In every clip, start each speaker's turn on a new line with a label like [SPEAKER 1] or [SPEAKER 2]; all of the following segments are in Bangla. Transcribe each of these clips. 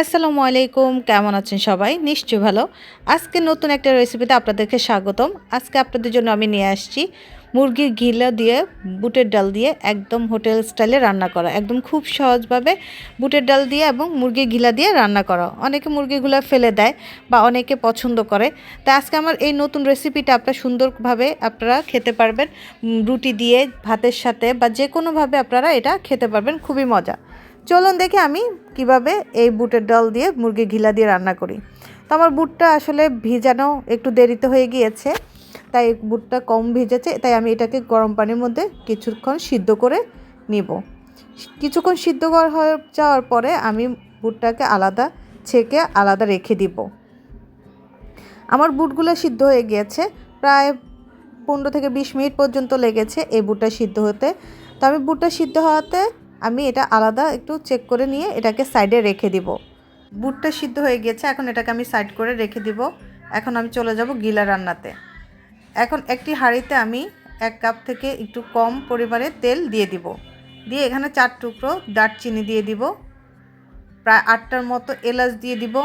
[SPEAKER 1] আসসালামু আলাইকুম, কেমন আছেন সবাই? নিশ্চয়ই ভালো। আজকে নতুন একটা রেসিপিতে আপনাদেরকে স্বাগতম। আজকে আপনাদের জন্য আমি নিয়ে আসছি মুরগির ঘিলা দিয়ে, বুটের ডাল দিয়ে একদম হোটেল স্টাইলে রান্না করা। একদম খুব সহজভাবে বুটের ডাল দিয়ে এবং মুরগির ঘিলা দিয়ে রান্না করা। অনেকে মুরগিগুলো ফেলে দেয় বা অনেকে পছন্দ করে। তা আজকে আমার এই নতুন রেসিপিটা আপনারা সুন্দরভাবে আপনারা খেতে পারবেন। রুটি দিয়ে, ভাতের সাথে বা যে কোনোভাবে আপনারা এটা খেতে পারবেন। খুবই মজা। চলুন দেখি আমি কীভাবে এই বুটের ডাল দিয়ে মুরগি ঘিলা দিয়ে রান্না করি। তো আমার বুটটা আসলে ভিজানো একটু দেরিতে হয়ে গিয়েছে, তাই বুটটা কম ভিজেছে, তাই আমি এটাকে গরম পানির মধ্যে কিছুক্ষণ সিদ্ধ করে নিব। কিছুক্ষণ সিদ্ধ করা হয়ে যাওয়ার পরে আমি বুটটাকে আলাদা ছেঁকে আলাদা রেখে দিব। আমার বুটগুলো সিদ্ধ হয়ে গিয়েছে, প্রায় পনেরো থেকে বিশ মিনিট পর্যন্ত লেগেছে এই বুটটা সিদ্ধ হতে। তো আমি বুটটা সিদ্ধ হওয়াতে আমি এটা আলাদা একটু চেক করে নিয়ে এটাকে সাইডে রেখে দিব। বুটটা সিদ্ধ হয়ে গেছে, এখন এটাকে আমি সাইড করে রেখে দিব। এখন আমি চলে যাব গিলা রান্নাতে। এখন একটি হাঁড়িতে আমি এক কাপ থেকে একটু কম পরিমাণে তেল দিয়ে দিব। দিয়ে এখানে চার টুকরো দারচিনি দিয়ে দিব। প্রায় আটটার মতো এলাচ দিয়ে দিব।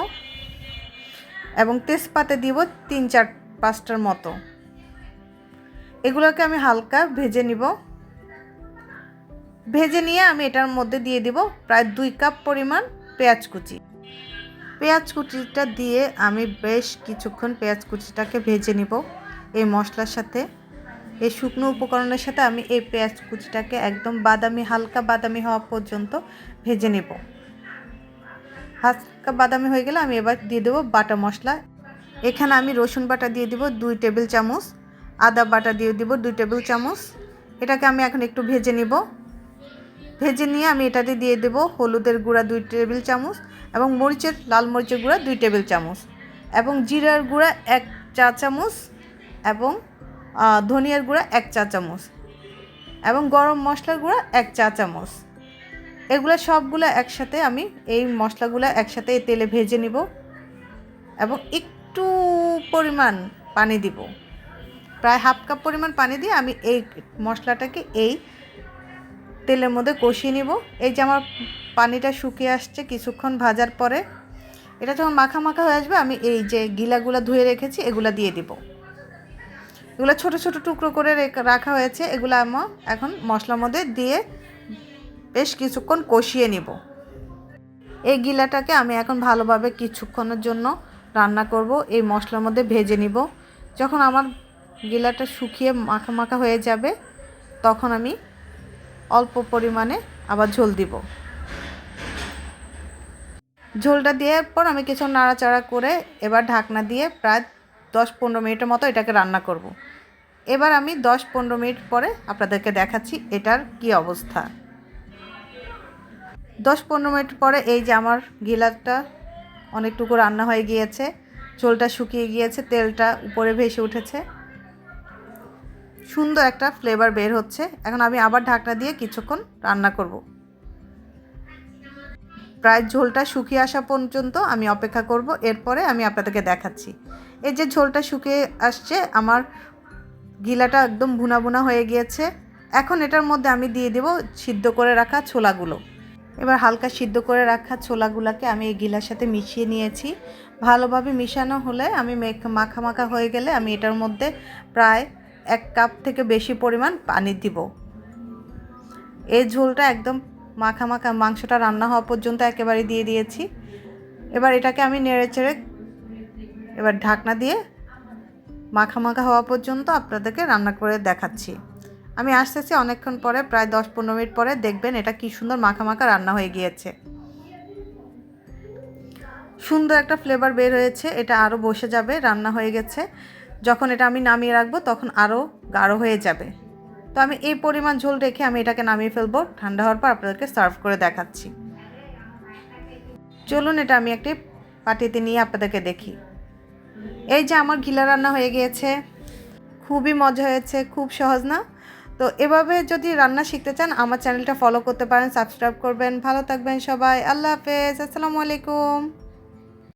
[SPEAKER 1] এবং তেজপাতা দিব তিন চার পাঁচটার মতো। এগুলোকে আমি হালকা ভেজে নিব। ভেজে নিয়ে আমি এটার মধ্যে দিয়ে দিব প্রায় দুই কাপ পরিমাণ পেঁয়াজ কুচি। পেঁয়াজ কুচিটা দিয়ে আমি বেশ কিছুক্ষণ পেঁয়াজ কুচিটাকে ভেজে নিব এই মশলার সাথে। এই শুকনো উপকরণের সাথে আমি এই পেঁয়াজ কুচিটাকে একদম বাদামি, হালকা বাদামি হওয়া পর্যন্ত ভেজে নেব। হালকা বাদামি হয়ে গেলে আমি এবার দিয়ে দেবো বাটা মশলা। এখানে আমি রসুন বাটা দিয়ে দিব দুই টেবিল চামচ, আদা বাটা দিয়ে দিব দুই টেবিল চামচ। এটাকে আমি এখন একটু ভেজে নিব। ভেজে নিয়ে আমি এটাতে দিয়ে দেবো হলুদের গুঁড়া দুই টেবিল চামচ এবং মরিচের, লাল মরিচের গুঁড়া দুই টেবিল চামচ এবং জিরার গুঁড়া এক চা চামচ এবং ধনিয়ার গুঁড়া এক চা চামচ এবং গরম মশলার গুঁড়া এক চা চামচ। এগুলো সবগুলো একসাথে আমি এই মশলাগুলো একসাথে তেলে ভেজে নিব এবং একটু পরিমাণ পানি দিব। প্রায় হাফ কাপ পরিমাণ পানি দিয়ে আমি এই মশলাটাকে এই তেলের মধ্যে কষিয়ে নিব। এই যে আমার পানিটা শুকিয়ে আসছে কিছুক্ষণ ভাজার পরে। এটা যখন মাখা মাখা হয়ে আসবে, আমি এই যে গিলাগুলো ধুয়ে রেখেছি, এগুলো দিয়ে দিব। এগুলো ছোট ছোট টুকরো করে রেখে- হয়েছে, এগুলো আমার এখন মশলার মধ্যে দিয়ে বেশ কিছুক্ষণ কষিয়ে নিব। এই গিলাটাকে আমি এখন ভালোভাবে কিছুক্ষণের জন্য রান্না করব, এই মশলার মধ্যে ভেজে নিব। যখন আমার গিলাটা শুকিয়ে মাখা মাখা হয়ে যাবে, তখন আমি অল্প পরিমাণে আবার ঝোল দিব। ঝোলটা দেওয়ার পর আমি কিছু নাড়াচাড়া করে এবার ঢাকনা দিয়ে প্রায় দশ পনেরো মিনিটের মতো এটাকে রান্না করব। এবার আমি দশ পনেরো মিনিট পরে আপনাদেরকে দেখাচ্ছি এটার কি অবস্থা। দশ পনেরো মিনিট পরে এই যে আমার গিলাটা অনেকটুকু রান্না হয়ে গিয়েছে, ঝোলটা শুকিয়ে গিয়েছে, তেলটা উপরে ভেসে উঠেছে। সুন্দর একটা ফ্লেভার বের হচ্ছে। এখন আমি আবার ঢাকনা দিয়ে কিছুক্ষণ রান্না করব। প্রায় ঝোলটা শুকিয়ে আসা পর্যন্ত আমি অপেক্ষা করব। এরপরে আমি আপনাদেরকে দেখাচ্ছি। এই যে ঝোলটা শুকিয়ে আসছে, আমার গিলাটা একদম ভুনা ভুনা হয়ে গিয়েছে। এখন এটার মধ্যে আমি দিয়ে দেব সিদ্ধ করে রাখা ছোলাগুলো। এবার হালকা সিদ্ধ করে রাখা ছোলাগুলোকে আমি এই গিলার সাথে মিশিয়ে নিয়েছি। ভালোভাবে মিশানো হলে আমি মেখ- মাখা মাখা হয়ে গেলে আমি এটার মধ্যে প্রায় এক কাপ থেকে বেশি পরিমাণ পানি দিব। এই ঝোলটা একদম মাখা মাখা, মাংসটা রান্না হওয়া পর্যন্ত একেবারে দিয়ে দিয়েছি। এবার এটাকে আমি নেড়ে চেড়ে এবার ঢাকনা দিয়ে মাখা মাখা হওয়া পর্যন্ত আপনাদেরকে রান্না করে দেখাচ্ছি। আমি আসতেছি অনেকক্ষণ পরে, প্রায় দশ পনেরো মিনিট পরে দেখবেন এটা কি সুন্দর মাখা মাখা রান্না হয়ে গিয়েছে। সুন্দর একটা ফ্লেভার বের হয়েছে, এটা আরও বসে যাবে, রান্না হয়ে গেছে। যখন এটা আমি নামিয়ে রাখব, তখন আরও গাঢ় হয়ে যাবে। তো আমি এই পরিমাণ ঝোল রেখে আমি এটাকে নামিয়ে ফেলব। ঠান্ডা হওয়ার পর আপনাদেরকে সার্ভ করে দেখাচ্ছি। চলুন এটা আমি একটি পাটিতে নিয়ে আপনাদেরকে দেখি। এই যে আমার ঘিলা রান্না হয়ে গিয়েছে। খুবই মজা হয়েছে, খুব সহজ না? তো এভাবে যদি রান্না শিখতে চান, আমার চ্যানেলটা ফলো করতে পারেন, সাবস্ক্রাইব করবেন। ভালো থাকবেন সবাই। আল্লাহ হাফেজ। আসসালামু আলাইকুম।